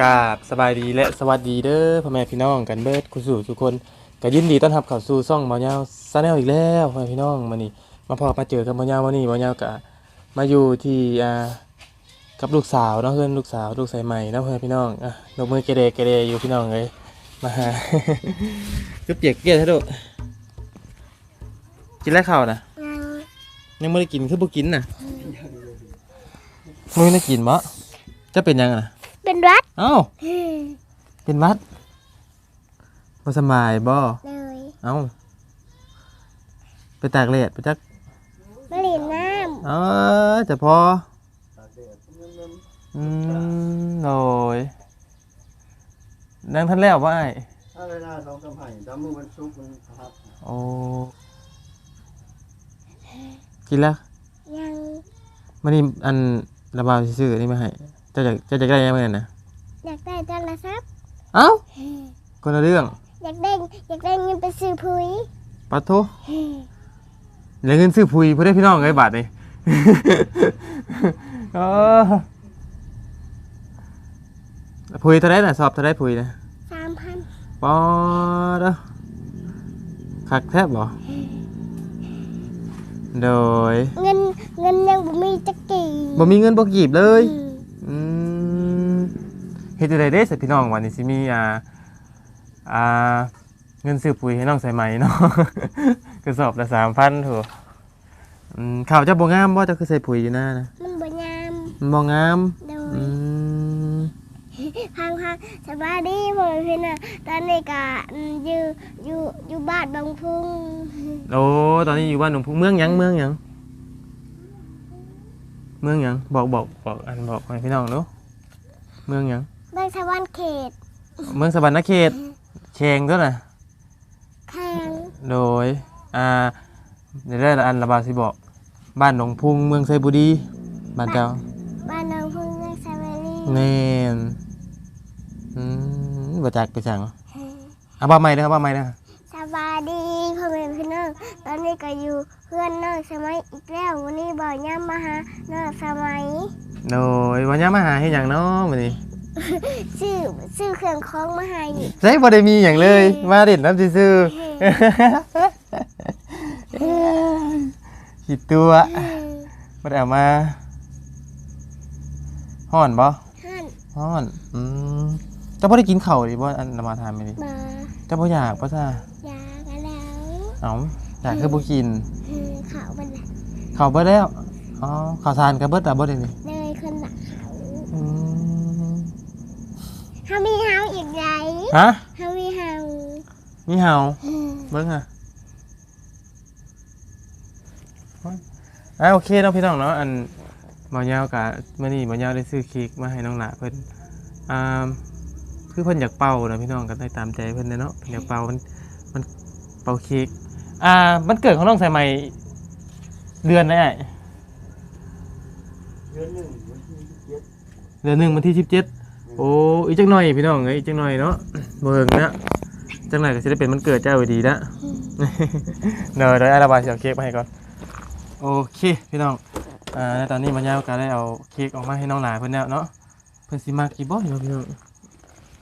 กราบสบายดีและสวัสดีเด้อพ่อแม่พี่น้องกันเบิดคุณสู่ทุกคนก็ยินดีต้อนรับเข้าสู่ช่องบ่าวยาวซาแนลอีกแล้วพ่อแม่พี่น้องมานี่มาพอมาเจอกับบ่าวยาววันนี้บ่าวยาวก็มาอยู่ที่อ่ากับลูกสาวเนาะเพื่อนลูกสาวลูกสายใหม่เนาะพ่อแม่พี่น้องอะนกมือเกเรเกเรอยู่พี่น้องเลยมาหาจุ๊บเจียกเกลียดให้ดูกินแล้วข้าวนะยังยังไม่ได้กินคือบ่กินน่ะไม่ได้กินมะจะเป็นยังอะ เป็นรัดเอ้า เป็นหวัดบ่สำบายบ่เลยเอ้า ไปตากแดดไปจักมะเร็งน้เออแต่พออืมโดยนั่งทันแล้วว่าไอ้ถ้าเวลาสองสามไผ่ดำมือมันซุกมันครับโอ้กินแล้วำยังมันนี่อันระบายซื่อๆนี่มาให้เจะจะจะจะได้ยังไงนะอยากได้โทรศัพท์เอ้าคนละเรื่อง อยากได้อยากได้เงินไปซื้อปุ๋ยปัดโทเหลือเงินซื้อพุยเพื่อได้พี่น้องไงบาทนี่เออพุยเท่าไรน่ะสอบเท่าไรพุยนะสามพันปอดอะคักแทบบ่โดย เงินเงินยังบ่มีจักกี่บ่มีเงินบ่กีบเลยอืมอืม เฮ็ดจังไดเด้สิพี่น้องวันนี้สิมีอ่าอ่าเงินซื้อปุ๋ยให้น้องใส่ไหมเนาะกระสอบละ3,000ถูกอืมข้าวจะบ่งามบ่จะคือใส่ปุ๋ยอยู่หน้านะมันบ่ยามมันบ่งามโดอืยมพังพังสบายดีพ่อแม่พี่น้องตอนนี้ก็อืมอยู่อยู่อยู่บ้านบางพุงโอ้ตอนนี้อยู่บ้านหนุ่มพุเมืองหยังเมืองหยังเมืองหยังบอกบอกบอกอันบอกให้พี่น้องเนาะเมืองหยัง บ้านสวรรค์เขตเมืองสวรรณเขตเชงตัวน่ะแข้งโดยอ่าเดี๋ยวได้ละอันระบาดสิบอก บ้านหนองพุงเมืองไซบุรีบ้านเจ้าบ้านน้องพุงเมืองสวรรค์แน่นอืมบ่จักไปสั่งเอาบ้าใหม่เด้อครับบ้าใหม่เด้อสบายดีพ่อแม่พี่น้องตอนนี้ก็อยู่เพื่อนน้องสมัยอีกแล้ววันนี้บ่อยย่ำมาหาน้องสมัยโดยวันนี้มาหาให้หยังเนาะมื้อนี้ ซื้อซื้อเครื่องของมาให้ใช่บ่ได้มีหยังเลย มาเด่นน้ำซื่อๆคิดตัวบ่ได้เอามาฮ้อนบ่ท่านฮ้อนอืมเจ้าบ่ได้กินข้าวดิบ่อันละมาทานมื้อนี้มาเจ้าบ่อยากบ่ซ่ายากันแล้วเอ้าอยากคือบ่กิน อืมเขาบันละข้าวเบิดแล้วอ๋อข้าวสารก็เบิดแล้วบ่ได้นี่เลยคนละเขา อืม เฮามีเฮาอีกไร ฮะเฮามีเฮามีเห่าอืมเบิ่งอะอะโอเคเนาะพี่น้องเนาะอันหมอยาวกะมื้อนี้หมอยาวได้ซื้อเค้กมาให้น้องหลาเพิ่นอ่าคือเพิ่นอยากเป่านะพี่น้องก็ได้ตามใจเพิ่นเด้อเนาะเพิ่นอยากเป่ามันมันเป่าเค้กอ่ามันเกิดของน้องสายใหม่เดือนไหนอะเดือนหนึ่งวันที่เจ็ดเดือนหนึ่งวันที่สิบเจ็ด โอ้อีจังหน่อยพี่น้องเอ้ยอีจังหน่อยเนาะเบิ่งนะจังหน่อยก็จะได้เป็นมันเกิดเจ้าอยู่ดีนะ เนอะเดี๋ยวอาราบายเอาเค้กมาให้ก่อนโอเคพี่น้องอ่าตอนนี้มันยาวก็ได้เอาเค้กออกมาให้น้องหลายเพิ่นแล้วเนาะเพิ่นสิมากี่บ่เนาะพี่น้อง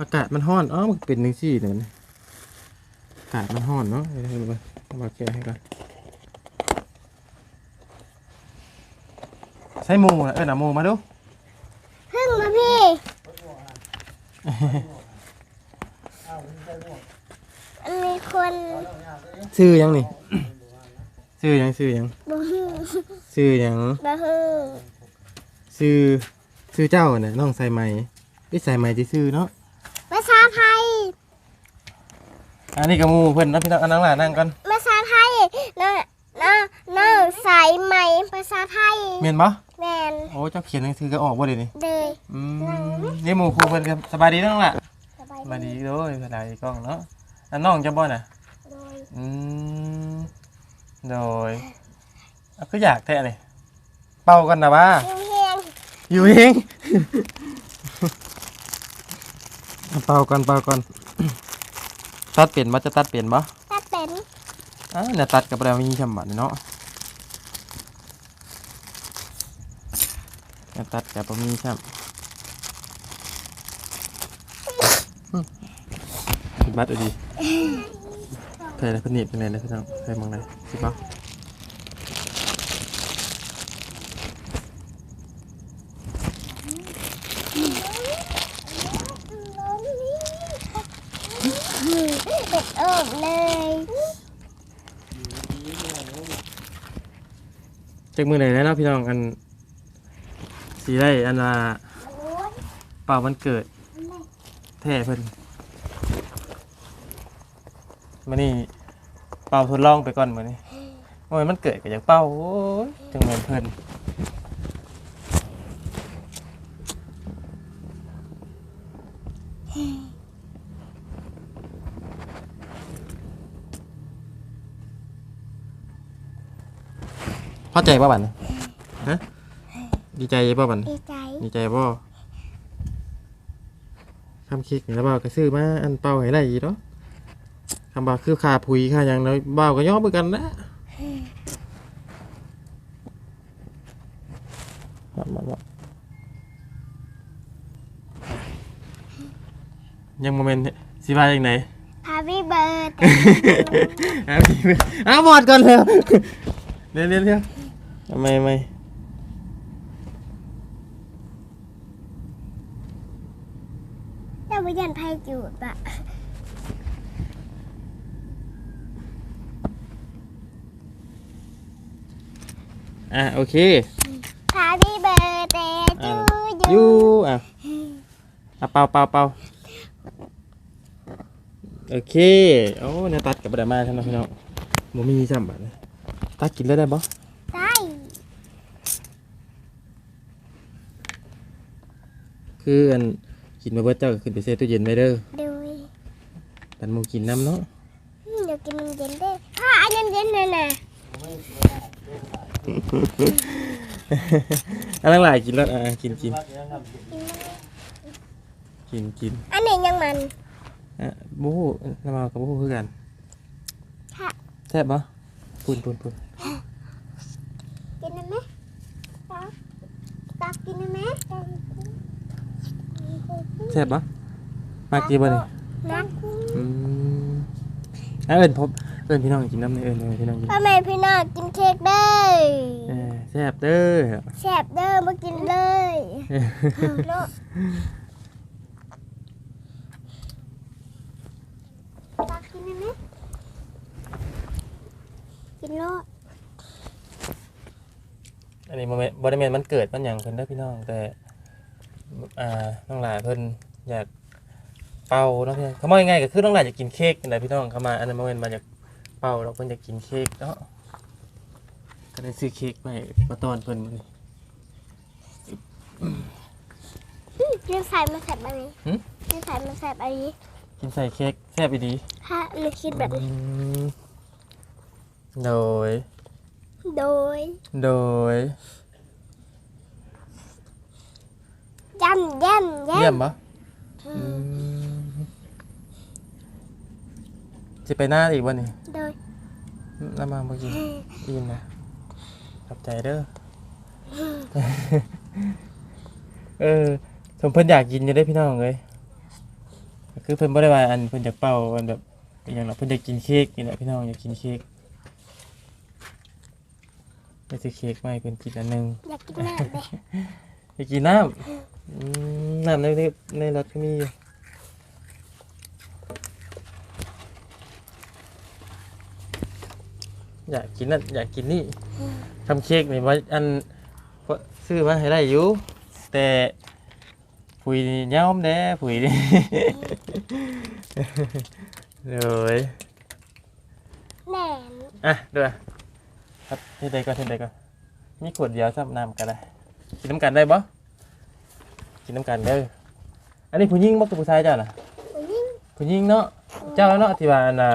อากาศมันร้อนอ๋อมันเป็นจังซี่เนี่ยมันอากาศมันร้อนเนาะเดี๋ยวให้ดูก่อนเอามาแกะให้ก่อนใช้หมูนะเอิ้นเอาหมูมาดู พึ่งมาพี่ มันมีคนชื่อยังนี่ชื่อยังชื่อยังบ่ฮึ่งชื่อยังบ่ฮึ่งชื่อชื่อเจ้าน่ะน้องใส่ไหมพี่ใส่ไหมที่ชื่อเนาะภาษาไทยอันนี้กับหมูเพิ่นเนาะพี่น้องอันนั่งหล่ะนั่งก่อนภาษาไทยน้องน้องน้องสายไหมภาษาไทยเมียนบ่แมนโอ้เจ้าเขียนหนังสือก็ออกบ่เดี๋ยวนี้เลยอืมนี่หมูครูเพิ่นครับสบายดีน้องล่ะสบายสบายดีเด้อสบายดีกล้องเนาะอันน้องจะบ่น่ะโดยอืมโดยอะก็อยากแท้นี่เป่ากันนะบ้าเฮียงอยู่เอง เป่ากันเป่ากันตัดเปลี่ยนบ่จะตัดเปลี่ยนบ่ถ้าเป็น อ่าเนี่ยตัดกับเรามีฉบับเนาะ เนี่ยตัดกับเรามีฉบับบัตรเอาดีใส่อะไรพนิดเป็นไงนะพี่น้องใส่มองไหนสิบ่เด็กเอิบเลยจากมือไหนแล้วเนาะพี่น้องอัน สีได้อันาเป่าวันเกิด แท้เพิ่นมานี่เป่าทดลองไปก่อนมือนี้โอ้ยมันเกิดก็อยากเป่าโอ้ยจังเหมือนเพิ่นพอใจป่ะบัดนี้ฮะ ดีใจป่ะบัดนี้ดีใจดีใจป่ะคำคิดนี่แล้วบ่าวก็ซื้อมาอันเป่าให้ได้อีกเนาะคำบ่าวคือค่าผุยค่าหยังน้อยบ่าวก็ยอมเหมือนกันนะมามามายังโมเมนต์สิว่าอย่างไหน ฮาปี้เบิร์ด เอาพี่ไปเอาหมดก่อนเร็วเร็วเร็วเร็วทำไมไม่ เรา ไม่ยันไพ่จูดอะอะโอเคฮาปี้เบิร์เดย์จูอยูอะอะเป่าเป่าเป่าโอเคโอ้เนี่ยตัดกับประดามาท่านพี่น้องบ่มีซ้ำบัดเลยตัดกินเลยได้บ่ได้คืออัน กินมาเบิดเจ้าก็ขึ้นไปเซฟตู้เย็นไว้เด้อดูปันหมูกินน้ำเนาะเดี๋ยวกินมันเย็นได้อะอันเย็นเย็นๆน่ะนะอันนั้นหลายกินแล้วอะกินกินกินกินอันนี้ยังมัน อะบูฮู้น้ำมากับบูฮู้คือกันค่ะ แซ่บบ่ปุ่นปุ่นปุ่นกินได้ไหมตักตักกินได้ไหม แซ่บบ่มากกี่บ่นี่นักอืมอะเอิ้นพบเอิ้นพี่น้องกินน้ำในเอิ้นพี่น้องกินพ่อแม่พี่น้องกินเค้กเด้อเออแซ่บเด้อแซ่บเด้อมากินเลยเนาะตักกินได้ไหมกินโลดอันนี้โมเมนต์บริเวณมันเกิดมันอย่างเพิ่นเด้อพี่น้องแต่ อ่าน้องหลายเพิ่นอยากเป่าเนาะพี่น้องเขามาง่ายๆก็คือน้องหลายอยากกินเค้กนั่นแหละพี่น้องเขามาอันนั้นโมเมนต์มาจากเป่าเราเพิ่นอยากกินเค้กเนาะก็ได้ซื้อเค้กไปมาตอนเพิ่นมื้อนี้เรื่องใส่มาใส่แบบนี้หึเรื่องใส่มาใส่แบบนี้กินใส่เค้กแซ่บอีดีถ้าไม่คิดแบบนี้อืมโดย โดย โดย ย่ำย่ำเยี่ยย่มปะจะไปหน้าอีกวันนี้ำโดยน้ำมาเมื่อกี้อินนะขอบใจเด้อ เออสมเพิ่นอยากกินอยู่ได้พี่น้องเลยคือเพิ่นบ่ได้ว่าอันเพิ่นอยากเป่าอันแบบอหย่างเนาะเพิ่นอยากกินเค้กนี่แหละพี่น้องอยากกินเค้กไปซื้อเค้กมาให้เพิ่นกินอันหนึงอยากกินน้ำเลยอยากกินน้ำอืม น้ำในในในรถก็มีอยู่อยากกินนั่นอยากกินนี่ทำเค้กนี่ว่าอันซื้อมาให้ได้อยู่แต่ผุยนี่ย้อมแด้ผุยนี่เลยแหน่นอะเดี๋ยวครับเท่ใดก่อนเท่ใดก่อนมีขวดเดียวซับน้ำกันได้กินน้ำกันได้บ่ กินน้ำกันเด้ออันนี้ผู้หญิงบ่กับผู้ชายเจ้าน่ะผู้หญิงผู้หญิงเนาะเจ้าเนาะที่ว่าอันน่ะ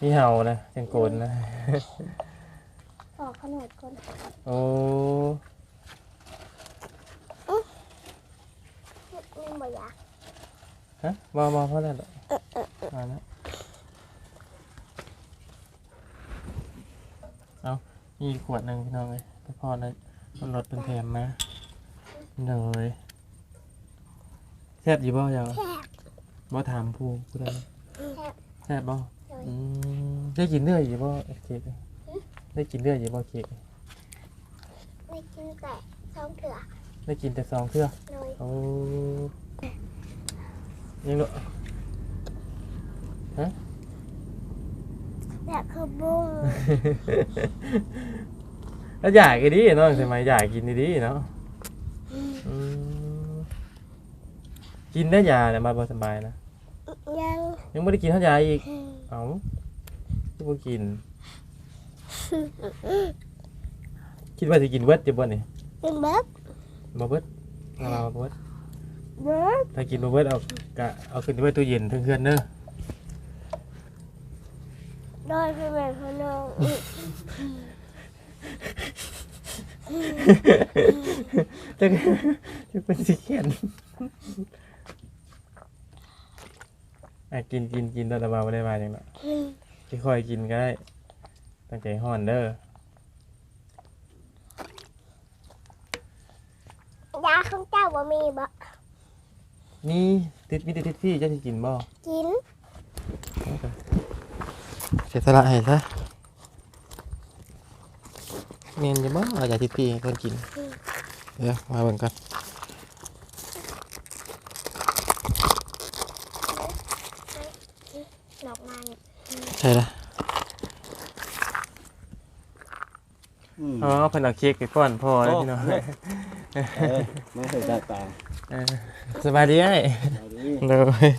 มีเห่านะจังโกนนะ ออกขนมคนโอ้นี่บ่อยากฮะมามาเพราะนั่นแหละมาแล้วเอามีขวดหนึ่งพี่น้องเลยไปพอนะมันลดเป็นแถมมาเลย แซ่บอยู่บ่ยาวแซ่บ บ่ถามผู้ผู้ใดแซ่บแซ่บบ่โดยอืมได้กินเรื่อยอยู่บ่เค้กได้กินเรื่อยอยู่บ่เค้กไม่กินแต่สองเถื่อได้กินแต่ซองเทื่อโดยโอ้ยังเนาะแบบคือบุ้ง แล้วอยากกินดีเนาะสมัยอยากกินดีๆเนาะอืม กินได้ยาเนี่ยมาบ่สบายนะยังยังไม่ได้กินเท่ายาอีกเอ้าที่บ่กิน คิดว่าจะกินเบิดจะบ่นี่กินเบิร์ดบ่เบิดเอามาบ่เบิดเบิร์ดถ้ากินบ่เบิดเอากะเอาขึ้นไว้ตู้เย็นเทื่อนๆเด้อโดยพี่แม่พี่น้องจะจะเป็นสิเขียน อะกินกินกินตอนตะบาบ่ได้มาจังเนาะค่อยๆกินก็ได้ ตั้งใจฮ้อนเด้อ ยาของเจ้าบ่มีบ่นี่ติดมีแต่ติดพี่เจะสิกินบ่กินเสียสละให้ซะเนียนจะบ่เอาอย่าติดพี่ให้คนกิน เดี๋ยวมาเบิ่งกัน ดอกไม้ ใช่ละอืมอ๋อเพิ่นเอาเค้กไปป้อนพ่อแล้วพี่น้องเออไม่เคยได้ตาเออสบายดีไอ้เอาดิเลย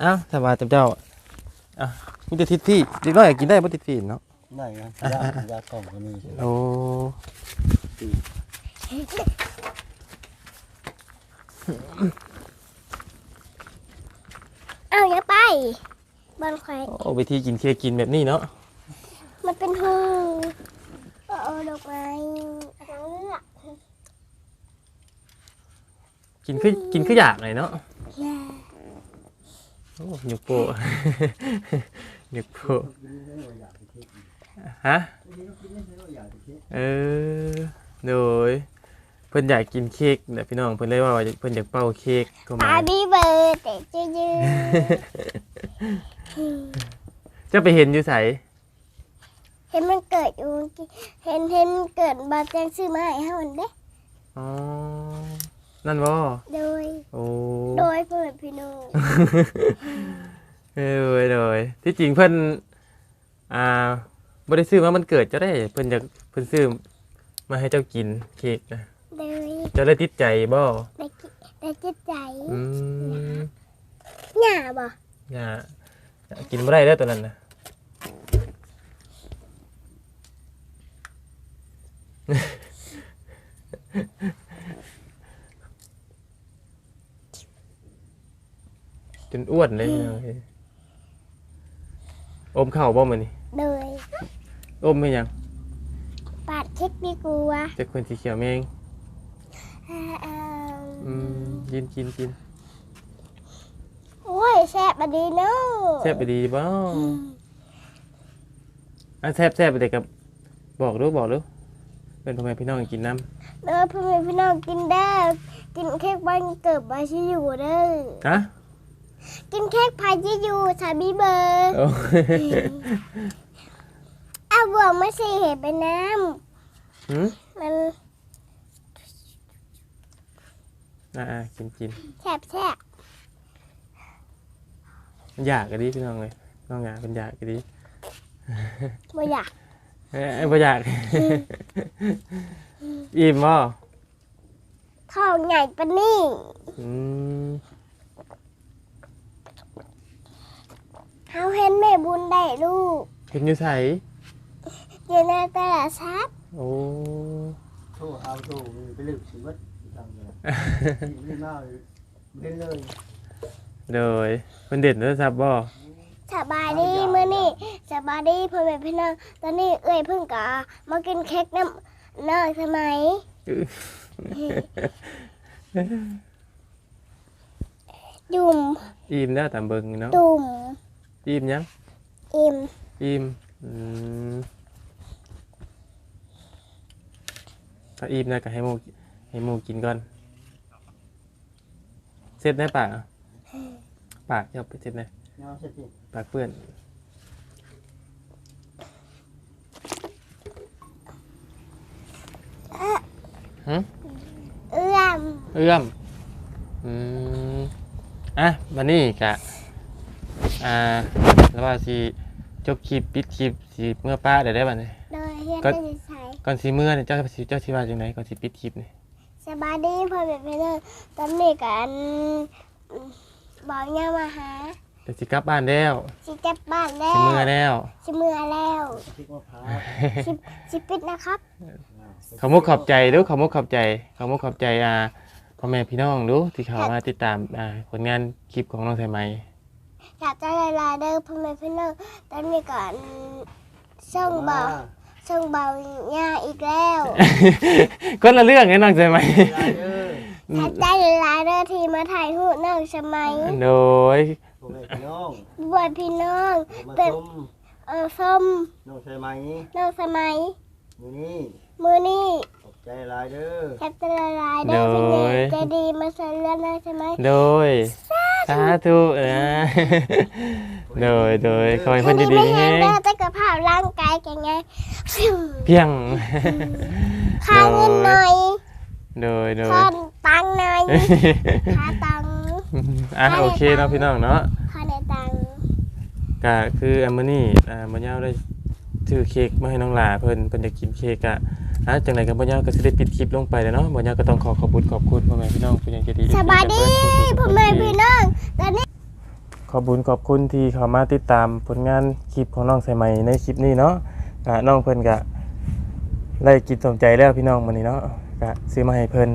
เอ้าสบายจับเจ้าอะมีแต่ติดพี่เด็กน้อยอยากกินได้บ่ติดพี่เนาะได้นะยายากล่องก็มีใช่ไหมโอ้เอาอย่าไป บ้านใครโอ้วิธีกินเค้กกินแบบนี้เนาะมันเป็นหูเอาดอกไม้ทางเลือกกินคือกินคืออยากหน่อยเนาะแย่โอ้ยกโปะ ยกโปะฮะเออโดยเพิ่นอยากกินเค้กเนี่ยพี่น้องเพิ่นเลยว่าว่าเพิ่นอยากเป่าเค้กเข้ามา อาบีเบิร์ดแต่จะยืน จะไปเห็นอยู่ไสเห็นมันเกิดอยู่เมื่อกี้เห็นเห็นมันเกิดบาดแจงซื้อมาให้เฮามันเด้อ๋อ นั่นบ่โดย โอ้ โดยเพื่อนพี่น้องเออเลยที่จริงเพิ่นอ่าบ่ได้ซื้อมามันเกิดเจะได้เพิ่นอยากเพิ่นซื้อมาให้เจ้ากินเค้กนะโดยเจ้าได้ติดใจบ่ได้กิได้จิตใจอืมหน้าบ่อย่าอย่า กินบ่ได้เด้อตัวนั้นนะจนอ้วนเลยเนี่ยอมข้าวบ่มื้อนี้โดยอมให้หยังปาดเช็คดีกว่าจะคนสีเขียวแมงอ่าอ่าอืมกินกินกินโอ้ย แซ่บมาดีเนาะแซ่บไปดีบ่อะแซ่บแซ่บไปเด็กกับบอกดูบอกดูเป็นพ่อแม่พี่น้องกินน้เด้อพ่อแม่พี่น้องกินได้อกินเค้กวันเกิดบาชิอยู่เด้อำฮะกินเค้กพายชิอยู่สาบีเบอร์โอ้เอาบวกมาสิเห็นเป็นน้หืมำมันอ่าอ่ากินกินแซ่บแซ่บ อยากก็ดีพี่น้องเลยน้องอยากเป็นอยากก็ดีบ่อยากเอ้ยบ่อยากอิ่มบ่ท้องใหญ่ปะนี่อืมเขาเห็นแม่บุญได้ลูกเห็นอยู่ใสอยู่ในตลาดซัดโอ้ โทษเอาโทษไปเลือกชีวิตทำเลยเล่นหน้าเลยเล่นเลย โดยเพิ่นเด็ดโทรศัพท์บ่สบายดีมื้อนี้สบายดีพ่อแม่พี่น้องตอนนี้เอ้ยเพิ่งกะมากินเค้กน้ำน้อยสมัยจุ่มอิ่มแล้วตามเบิ่งเนาะตุ่มอิ่มยังอิ่มอิ่มอืมถ้าอิ่มนะก็ให้หมูให้หมูกินก่อนเสร็จได้ปะ ปากเจ้าไปเจ็บเลยเงาเสร็จสิปากเปื้อนเอื้อมเอื้อมอืมอะบันนี้กะอ่าแล้วว่าสิจบคลิปปิดคลิปสิเมื่อป้าได้ได้บัดนี้ โดยเฮียก็ก็จะใช้ก่อนสิเมื่อเนี่ยเจ้าสิเจ้าสิว่าจังไดก่อนสิปิดคลิปนี่สบายดีพ่อแม่พี่น้องตอนนี้กัน บอกย่ามาหาเดี๋ยวสิกลับบ้านแล้วสิเจ็บบ้านแล้สิวเมื่อแล้วสิเมื่อแล้วพริกมะพร้าวสิสิปิดนะครับขอมุกขอบใจดูขอมุกขอบใจขอมุกขอบใจอ่าพ่อแม่พี่น้องดูที่เขามาติดตามอ่าผลงานคลิปของน้องสายไหมอยากจะลายลายเด้อพ่อแม่พี่น้องตอนนี้กันส่งเบาส่งเบาย่าอีกแล้วคนละเรื่องไงน้องสายไหมลายเด้ออ ยากใจลายเด้อที่มาถ่ายรูปน้องสมัยโดยพ่อแม่พี่น้องบวชพี่น้อง ผมมาเป็นชมเออส้มน้องใช่ไหมน้องสมัยมือนี้มือนี่ขอบใจหลายเด้ออยากจะลายลายเด้อพี่นี่ใจะดีมาใส่เรือนน้องสมัย โดยสาธุเออโดยโดยขอให้เพิ่นอยู่ดีไม่มีแห้แฮงงเด้อแต่กระเพราร่างกายแกไงเพียง ค่าเงินหน่อยโดยโดย ค่า ตังค์หน่อยค่าตังค์อะโอเคเนาะพี่น้องเนาะค่าในตังค์ก็คืออันมื้อนี้อ่าบ่ยาวได้ซื้อเค้กมาให้น้องหลาเพิ่นเพิ่นจะกินเค้กอะอะจังไดก็บ่ยาวก็สิได้ปิดคลิปลงไปแล้วเนาะบ่ยาวก็ต้องขอขอบคุณขอบคุณพ่อแม่พี่น้องผู้ยังใจดี สบายดีพ่อแม่พี่น้องตอนนี้ขอบคุณขอบคุณที่เข้ามาติดตามผลงานคลิปของน้องสายไหมในคลิปนี้เนาะอะน้องเพิ่นก็ได้กินสมใจแล้วพี่น้องมื้อนี้เนาะก็ซื้อมาให้เพิ่น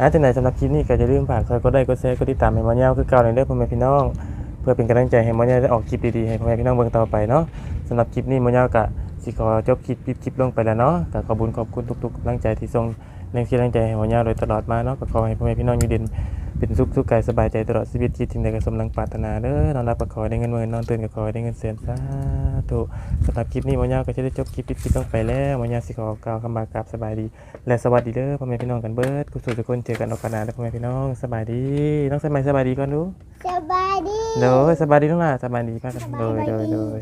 อะจังไดสำหรับคลิปนี้ก็จะลืมฝากใครก็ได้กดแชร์กดติดตามให้บ่ยาวคือเก่าเลยเด้อพ่อแม่พี่น้อง เพื่อเป็นกำลังใจให้บ่ยาวได้ออกคลิปดีๆให้พ่อแม่พี่น้องเบิ่งต่อไปเนาะสำหรับคลิปนี้บ่ยาวก็สิขอจบคลิปปิดคลิปลงไปแล้วเนาะก็ขอบุญขอบคุณทุกๆกำลังใจที่ส่งแรงเชียร์แรงใจให้บ่ยาวโดยตลอดมาเนาะก็ขอให้พ่อแม่พี่น้องอยู่เด่น เป็นสุขสุขกายสบายใจตลอดชีวิตคิดถึงใดก็สมดังปรารถนาเด้อนอนรับก็ขอให้ได้เงินหมื่นนอนตื่นก็ขอให้ได้เงินแสนสาธุสำหรับคลิปนี้มอยาวก็จะได้จบคลิปปิดคลิปลงไปแล้วมอยาวสิขอกล่าวคำบากราบสบายดี และสวัสดีเด้อพ่อแม่พี่น้องกันเบิดกุศลทุกคนเจอกันโอกาสหน้าแล้วพ่อแม่พี่น้องสบายดีน้องสมัยสบายดีก่อนดูสบายดีเด้อสบายดีน้องล่ะสบายดีป้ากันสบายโดยดีโดยโดย